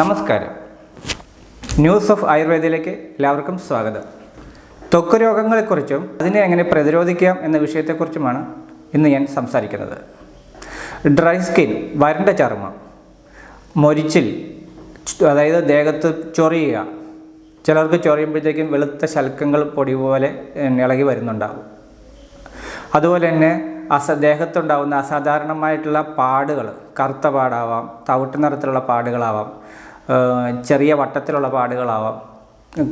നമസ്കാരം. News of ആയുർവേദയിലേക്ക് എല്ലാവർക്കും സ്വാഗതം. ത്വക്ക് രോഗങ്ങളെക്കുറിച്ചും അതിനെ എങ്ങനെ പ്രതിരോധിക്കാം എന്ന വിഷയത്തെക്കുറിച്ചുമാണ് ഇന്ന് ഞാൻ സംസാരിക്കുന്നത്. ഡ്രൈ സ്കിൻ വരണ്ട ചർമ്മം മൊരിച്ചിൽ അതായത് ദേഹത്ത് ചൊറിയുക. ചിലർക്ക് ചൊറിയുമ്പോഴത്തേക്കും വെളുത്ത ശൽക്കങ്ങൾ പൊടി പോലെ ഇളകി വരുന്നുണ്ടാകും അതുപോലെ തന്നെ അസ ദേഹത്തുണ്ടാകുന്ന അസാധാരണമായിട്ടുള്ള പാടുകൾ കറുത്ത പാടാവാം തവിട്ട് നിറത്തിലുള്ള പാടുകളാവാം ചെറിയ വട്ടത്തിലുള്ള പാടുകളാവാം.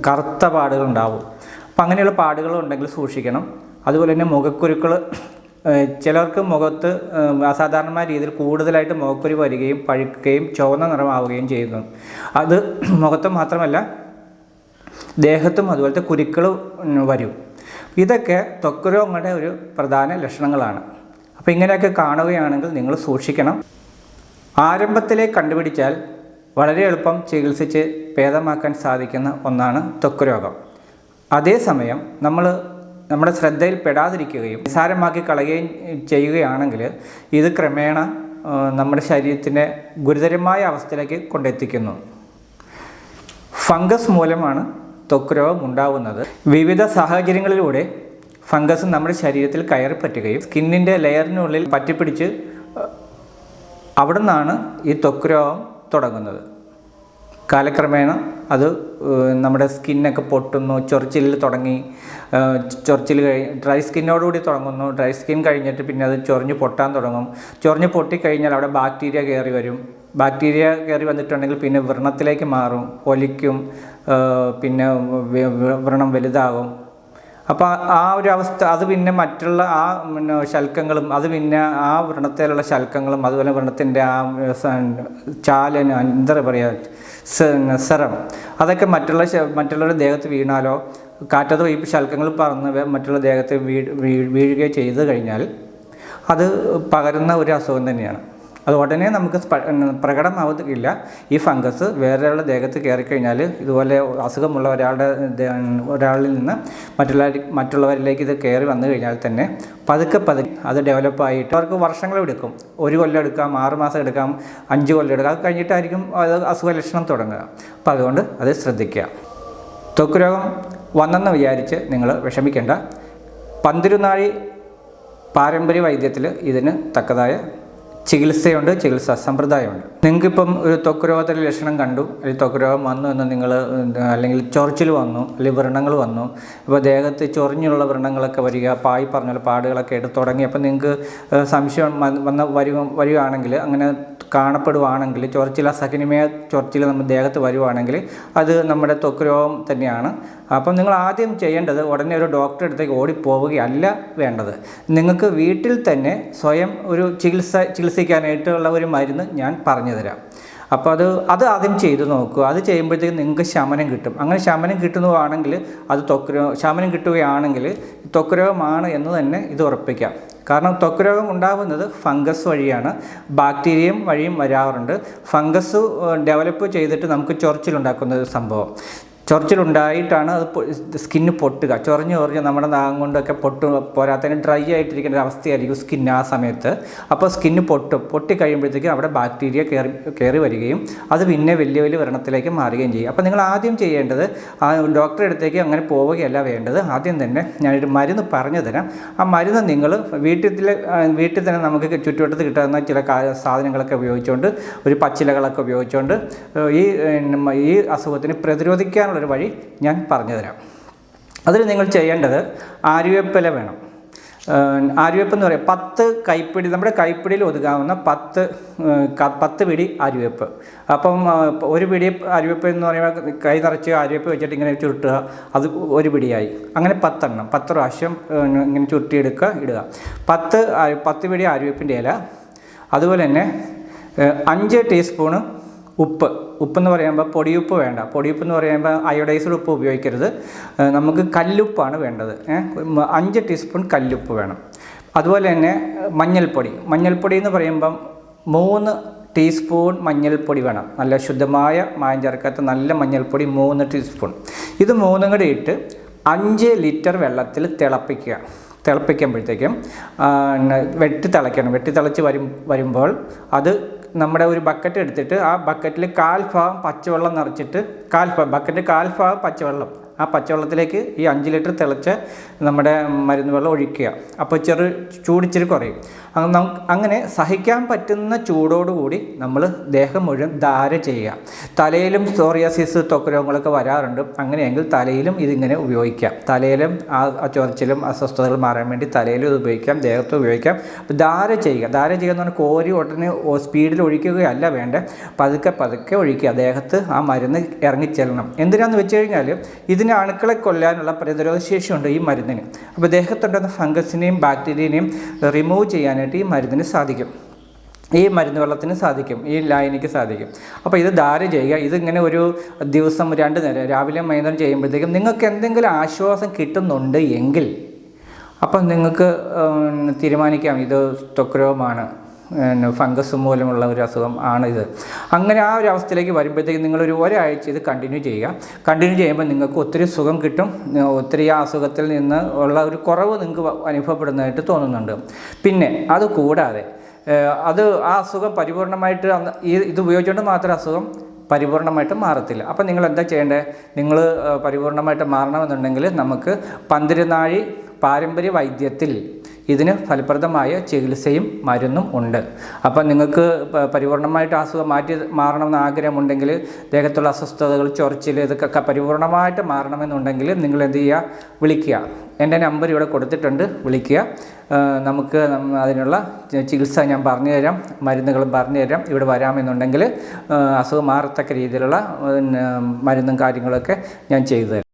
കറുത്ത പാടുകളുണ്ടാവും. അപ്പം അങ്ങനെയുള്ള പാടുകളുണ്ടെങ്കിൽ സൂക്ഷിക്കണം. അതുപോലെ തന്നെ മുഖക്കുരുക്കൾ ചിലർക്ക് മുഖത്ത് അസാധാരണമായ രീതിയിൽ കൂടുതലായിട്ട് മുഖക്കുരു വരികയും പഴുക്കുകയും ചുവന്ന നിറമാവുകയും ചെയ്യുന്നു. അത് മുഖത്ത് മാത്രമല്ല ദേഹത്തും അതുപോലത്തെ കുരുക്കൾ വരും. ഇതൊക്കെ ത്വക്ക് രോഗങ്ങളുടെ ഒരു പ്രധാന ലക്ഷണങ്ങളാണ്. അപ്പോൾ ഇങ്ങനെയൊക്കെ കാണുകയാണെങ്കിൽ നിങ്ങൾ സൂക്ഷിക്കണം. ആരംഭത്തിലേക്ക് കണ്ടുപിടിച്ചാൽ വളരെ എളുപ്പം ചികിത്സിച്ച് ഭേദമാക്കാൻ സാധിക്കുന്ന ഒന്നാണ് ത്വക്ക് രോഗം അതേസമയം നമ്മൾ നമ്മുടെ ശ്രദ്ധയിൽ പെടാതിരിക്കുകയും നിസാരമാക്കി കളയുകയും ചെയ്യുകയാണെങ്കിൽ ഇത് ക്രമേണ നമ്മുടെ ശരീരത്തിന്റെ ഗുരുതരമായ അവസ്ഥയിലേക്ക് കൊണ്ടെത്തിക്കുന്നു. ഫംഗസ് മൂലമാണ് ത്വക്ക് രോഗം ഉണ്ടാവുന്നത്. വിവിധ സാഹചര്യങ്ങളിലൂടെ ഫംഗസ് നമ്മുടെ ശരീരത്തിൽ കയറി പറ്റുകയും സ്കിന്നിന്റെ ലെയറിനുള്ളിൽ പറ്റിപ്പിടിച്ച് അവിടുന്നാണ് ഈ ത്വക്ക് രോഗം തുടങ്ങുന്നത്. കാലക്രമേണ അത് നമ്മുടെ സ്കിന്നൊക്കെ പൊട്ടുന്നു ചൊറിച്ചിലിൽ തുടങ്ങി ചൊറിച്ചിൽ കഴി ഡ്രൈ സ്കിന്നോടുകൂടി തുടങ്ങുന്നു. ഡ്രൈ സ്കിൻ കഴിഞ്ഞിട്ട് പിന്നെ അത് ചൊറിഞ്ഞ് പൊട്ടാൻ തുടങ്ങും. ചൊറിഞ്ഞ് പൊട്ടിക്കഴിഞ്ഞാൽ അവിടെ ബാക്ടീരിയ കയറി വരും. ബാക്ടീരിയ കയറി വന്നിട്ടുണ്ടെങ്കിൽ പിന്നെ വ്രണത്തിലേക്ക് മാറും ഒലിക്കും പിന്നെ വ്രണം വലുതാകും. അപ്പോൾ ആ ഒരു അവസ്ഥ അത് പിന്നെ മറ്റുള്ള ആ പിന്നെ ശൽക്കങ്ങളും അത് പിന്നെ ആ വ്രണത്തിലുള്ള ശൽക്കങ്ങളും അതുപോലെ വ്രണത്തിന്റെ ആ ചാല എന്താ പറയുക സെറം അതൊക്കെ മറ്റുള്ള മറ്റുള്ളവരുടെ ദേഹത്ത് വീണാലോ കാറ്റത്ത് ഈ ശൽക്കങ്ങൾ പറന്ന് മറ്റുള്ള ദേഹത്ത് വീഴുകയോ ചെയ്ത് കഴിഞ്ഞാൽ അത് പകരുന്ന ഒരു അസുഖം തന്നെയാണ്. അത് ഉടനെ നമുക്ക് പ്രകടമാവുകയില്ല. ഈ ഫംഗസ് വേറൊരാളുടെ ദേഹത്ത് കയറിക്കഴിഞ്ഞാൽ ഇതുപോലെ അസുഖമുള്ള ഒരാളുടെ ഒരാളിൽ നിന്ന് മറ്റുള്ള മറ്റുള്ളവരിലേക്ക് ഇത് കയറി വന്നു കഴിഞ്ഞാൽ തന്നെ പതുക്കെ പതുക്കെ അത് ഡെവലപ്പായിട്ട് അവർക്ക് വർഷങ്ങളെടുക്കും ഒരു കൊല്ലം എടുക്കാം ആറ് മാസം എടുക്കാം അഞ്ച് കൊല്ലം എടുക്കാം. അത് കഴിഞ്ഞിട്ടായിരിക്കും അത് അസുഖ ലക്ഷണം തുടങ്ങുക. അപ്പോൾ അതുകൊണ്ട് അത് ശ്രദ്ധിക്കുക. ത്വക്ക് രോഗം വന്നെന്ന് വിചാരിച്ച് നിങ്ങൾ വിഷമിക്കേണ്ട. പന്തിരുനാഴി പാരമ്പര്യ വൈദ്യത്തിൽ ഇതിന് തക്കതായ ചികിത്സയുണ്ട് ചികിത്സാ സമ്പ്രദായമുണ്ട്. നിങ്ങൾക്കിപ്പം ഒരു ത്വക്ക് രോഗത്തിന്റെ ലക്ഷണം കണ്ടു. അല്ലെങ്കിൽ ത്വക്ക് രോഗം വന്നു എന്ന് നിങ്ങൾ അല്ലെങ്കിൽ ചൊറിച്ചിൽ വന്നു അല്ലെങ്കിൽ വ്രണങ്ങൾ വന്നു. ഇപ്പോൾ ദേഹത്ത് ചൊറിഞ്ഞുള്ള വ്രണങ്ങളൊക്കെ വരിക പായി പറഞ്ഞ പാടുകളൊക്കെ എടുത്ത് തുടങ്ങി അപ്പം നിങ്ങൾക്ക് സംശയം വന്ന് വരിക വരികയാണെങ്കിൽ അങ്ങനെ കാണപ്പെടുവാണെങ്കിൽ ചൊറിച്ചിൽ അസഹനിമയ ചൊറിച്ചിൽ നമ്മുടെ ദേഹത്ത് വരുവാണെങ്കിൽ അത് നമ്മുടെ ത്വക്ക് രോഗം തന്നെയാണ്. അപ്പം നിങ്ങൾ ആദ്യം ചെയ്യേണ്ടത് ഉടനെ ഒരു ഡോക്ടറെ അടുത്തേക്ക് ഓടിപ്പോവുകയല്ല വേണ്ടത്. നിങ്ങൾക്ക് വീട്ടിൽ തന്നെ സ്വയം ഒരു ചികിത്സ ചികിത്സ ചികിത്സിക്കാനായിട്ടുള്ള ഒരു മരുന്ന് ഞാൻ പറഞ്ഞു തരാം. അപ്പോൾ അത് അത് ആദ്യം ചെയ്തു നോക്കുക. അത് ചെയ്യുമ്പോഴത്തേക്കും നിങ്ങൾക്ക് ശമനം കിട്ടും. അങ്ങനെ ശമനം കിട്ടുന്നതാണെങ്കിൽ അത് ത്വക്ക് ശമനം കിട്ടുകയാണെങ്കിൽ ത്വക്ക് രോഗമാണ് എന്ന് തന്നെ ഇത് ഉറപ്പിക്കാം. കാരണം ത്വക്ക് രോഗം ഉണ്ടാകുന്നത് ഫംഗസ് വഴിയാണ്. ബാക്ടീരിയം വഴിയും വരാറുണ്ട്. ഫംഗസ് ഡെവലപ്പ് ചെയ്തിട്ട് നമുക്ക് ചൊറിച്ചിലുണ്ടാക്കുന്ന ഒരു സംഭവം. ചൊറിച്ചിലുണ്ടായിട്ടാണ് അത് സ്കിന്ന് പൊട്ടുക. ചൊറിഞ്ഞ് ചൊറിഞ്ഞ് നമ്മുടെ നാം കൊണ്ടൊക്കെ പൊട്ട് പോരാത്തതിന് ഡ്രൈ ആയിട്ടിരിക്കുന്ന ഒരു അവസ്ഥയായിരിക്കും സ്കിന്ന് ആ സമയത്ത്. അപ്പോൾ സ്കിന്ന് പൊട്ടും. പൊട്ടി കഴിയുമ്പോഴത്തേക്കും അവിടെ ബാക്ടീരിയ കയറി കയറി വരികയും അത് പിന്നെ വലിയ വലിയ വ്രണത്തിലേക്ക് മാറുകയും ചെയ്യും. അപ്പോൾ നിങ്ങൾ ആദ്യം ചെയ്യേണ്ടത് ആ ഡോക്ടറെ അടുത്തേക്ക് അങ്ങനെ പോവുകയല്ല വേണ്ടത്. ആദ്യം തന്നെ ഞാനൊരു മരുന്ന് പറഞ്ഞു തരാം. ആ മരുന്ന് നിങ്ങൾ വീട്ടിൽ വീട്ടിൽ തന്നെ നമുക്ക് ചുറ്റുവട്ടത്ത് കിട്ടുന്ന ചില സാധനങ്ങളൊക്കെ ഉപയോഗിച്ചുകൊണ്ട് ഒരു പച്ചിലകളൊക്കെ ഉപയോഗിച്ചുകൊണ്ട് ഈ ഈ അസുഖത്തിന് പ്രതിരോധിക്കാനുള്ളൊരു വഴി ഞാൻ പറഞ്ഞുതരാം. അതിൽ നിങ്ങൾ ചെയ്യേണ്ടത് ആര്യവേപ്പില വേണം. ആര്യവേപ്പ് എന്ന് പറയാം. പത്ത് കൈപ്പിടി നമ്മുടെ കൈപ്പിടിയിൽ ഒതുങ്ങാവുന്ന പത്ത് പത്ത് പിടി ആര്യവേപ്പ്. അപ്പം ഒരു പിടി ആര്യവേപ്പ് എന്ന് പറയുമ്പോൾ കൈ നിറച്ച് ആര്യവേപ്പ് വെച്ചിട്ട് ഇങ്ങനെ ചുരുട്ടുക അത് ഒരു പിടിയായി. അങ്ങനെ പത്തെണ്ണം പത്ത് പ്രാവശ്യം ഇങ്ങനെ ചുരുട്ടിയെടുക്കുക ഇടുക. പത്ത് പത്ത് പിടി ആര്യവേപ്പിന്റെ ഇല. അതുപോലെ തന്നെ അഞ്ച് ടീസ്പൂണ് ഉപ്പ്. ഉപ്പെന്ന് പറയുമ്പോൾ പൊടിയുപ്പ് വേണ്ട. പൊടിയുപ്പ് എന്ന് പറയുമ്പോൾ അയോഡൈസ്ഡ് ഉപ്പ് ഉപയോഗിക്കരുത്. നമുക്ക് കല്ലുപ്പാണ് വേണ്ടത്. അഞ്ച് ടീസ്പൂൺ കല്ലുപ്പ് വേണം. അതുപോലെ തന്നെ മഞ്ഞൾപ്പൊടി. മഞ്ഞൾപ്പൊടി എന്ന് പറയുമ്പം മൂന്ന് ടീസ്പൂൺ മഞ്ഞൾപ്പൊടി വേണം. നല്ല ശുദ്ധമായ മായം ചേർക്കാത്ത നല്ല മഞ്ഞൾപ്പൊടി മൂന്ന് ടീസ്പൂൺ. ഇത് മൂന്നും കൂടി ഇട്ട് അഞ്ച് ലിറ്റർ വെള്ളത്തിൽ തിളപ്പിക്കുക. തിളപ്പിക്കുമ്പോഴത്തേക്കും വെട്ടി തിളയ്ക്കണം. വെട്ടി തിളച്ച് വരും വരുമ്പോൾ അത് നമ്മുടെ ഒരു ബക്കറ്റ് എടുത്തിട്ട് ആ ബക്കറ്റിൽ കാൽ ഭാഗം പച്ചവെള്ളം നിറച്ചിട്ട് കാൽ ഭാഗം ബക്കറ്റ് കാൽ ഭാഗം പച്ചവെള്ളം. ആ പച്ചവെള്ളത്തിലേക്ക് ഈ അഞ്ച് ലിറ്റർ തിളച്ച നമ്മുടെ മരുന്ന് വെള്ളം ഒഴിക്കുക. അപ്പോൾ ചെറു ചൂടിച്ചിരി കുറയും. അങ്ങനെ സഹിക്കാൻ പറ്റുന്ന ചൂടോടുകൂടി നമ്മൾ ദേഹം മുഴുവൻ ധാര ചെയ്യുക. തലയിലും സോറിയാസിസ് ത്വക്ക് രോഗങ്ങളൊക്കെ വരാറുണ്ട്. അങ്ങനെയെങ്കിൽ തലയിലും ഇതിങ്ങനെ ഉപയോഗിക്കാം. തലയിലും ആ ആ ചൊറിച്ചിലും അസ്വസ്ഥതകൾ മാറാൻ വേണ്ടി തലയിലും ഇത് ഉപയോഗിക്കാം ദേഹത്തും ഉപയോഗിക്കാം. ധാര ചെയ്യുക. ധാര ചെയ്യുക എന്ന് പറഞ്ഞാൽ കോരി ഉടനെ സ്പീഡിൽ ഒഴിക്കുകയല്ല വേണ്ട. പതുക്കെ പതുക്കെ ഒഴിക്കുക. ദേഹത്ത് ആ മരുന്ന് ഇറങ്ങിച്ചെല്ലണം. എന്തിനാന്ന് വെച്ച് കഴിഞ്ഞാൽ ഇതിന് അണുക്കളെ കൊല്ലാനുള്ള പ്രതിരോധ ശേഷിയുണ്ട് ഈ മരുന്നിന്. അപ്പോൾ ദേഹത്തുണ്ടാകുന്ന ഫംഗസിനെയും ബാക്ടീരിയനെയും റിമൂവ് ചെയ്യാനായിട്ട് ഈ മരുന്നിന് സാധിക്കും. ഈ മരുന്ന് വെള്ളത്തിന് സാധിക്കും. ഈ ലായനിക്ക് സാധിക്കും. അപ്പോൾ ഇത് ധാര ചെയ്യുക. ഇതിങ്ങനെ ഒരു ദിവസം രണ്ട് നേരം രാവിലെ വൈകുന്നേരം ചെയ്യുമ്പോഴത്തേക്കും നിങ്ങൾക്ക് എന്തെങ്കിലും ആശ്വാസം കിട്ടുന്നുണ്ട് എങ്കിൽ അപ്പം നിങ്ങൾക്ക് തീരുമാനിക്കാം. ഇത് പിന്നെ ഫംഗസ് മൂലമുള്ള ഒരു അസുഖം ആണ് ഇത് അങ്ങനെ ആ ഒരു അവസ്ഥയിലേക്ക് വരുമ്പോഴത്തേക്ക് നിങ്ങളൊരു ഒരാഴ്ച ഇത് കണ്ടിന്യൂ ചെയ്യുക. കണ്ടിന്യൂ ചെയ്യുമ്പോൾ നിങ്ങൾക്ക് ഒത്തിരി സുഖം കിട്ടും. ഒത്തിരി ആ അസുഖത്തിൽ നിന്ന് ഉള്ള ഒരു കുറവ് നിങ്ങൾക്ക് അനുഭവപ്പെടുന്നതായിട്ട് തോന്നുന്നുണ്ട്. പിന്നെ അത് കൂടാതെ അത് ആ അസുഖം പരിപൂർണമായിട്ട് ഈ ഇത് ഉപയോഗിച്ചുകൊണ്ട് മാത്രം അസുഖം പരിപൂർണമായിട്ട് മാറത്തില്ല. അപ്പം നിങ്ങൾ എന്താ ചെയ്യേണ്ടത് നിങ്ങൾ പരിപൂർണമായിട്ട് മാറണമെന്നുണ്ടെങ്കിൽ നമുക്ക് പന്തിരുനാഴി പാരമ്പര്യ വൈദ്യത്തിൽ ഇതിന് ഫലപ്രദമായ ചികിത്സയും മരുന്നും ഉണ്ട്. അപ്പം നിങ്ങൾക്ക് പരിപൂർണമായിട്ട് അസുഖം മാറ്റി മാറണമെന്ന് ആഗ്രഹമുണ്ടെങ്കിൽ ദേഹത്തുള്ള അസ്വസ്ഥതകൾ ചൊറിച്ചിൽ ഇതൊക്കെ പരിപൂർണമായിട്ട് മാറണമെന്നുണ്ടെങ്കിൽ നിങ്ങൾ എന്ത് ചെയ്യുക? വിളിക്കുക. എന്റെ നമ്പർ ഇവിടെ കൊടുത്തിട്ടുണ്ട്. വിളിക്കുക. നമുക്ക് അതിനുള്ള ചികിത്സ ഞാൻ പറഞ്ഞു തരാം മരുന്നുകളും പറഞ്ഞു തരാം ഇവിടെ വരാമെന്നുണ്ടെങ്കിൽ അസുഖം മാറത്തക്ക രീതിയിലുള്ള മരുന്നും കാര്യങ്ങളൊക്കെ ഞാൻ ചെയ്തു തരാം.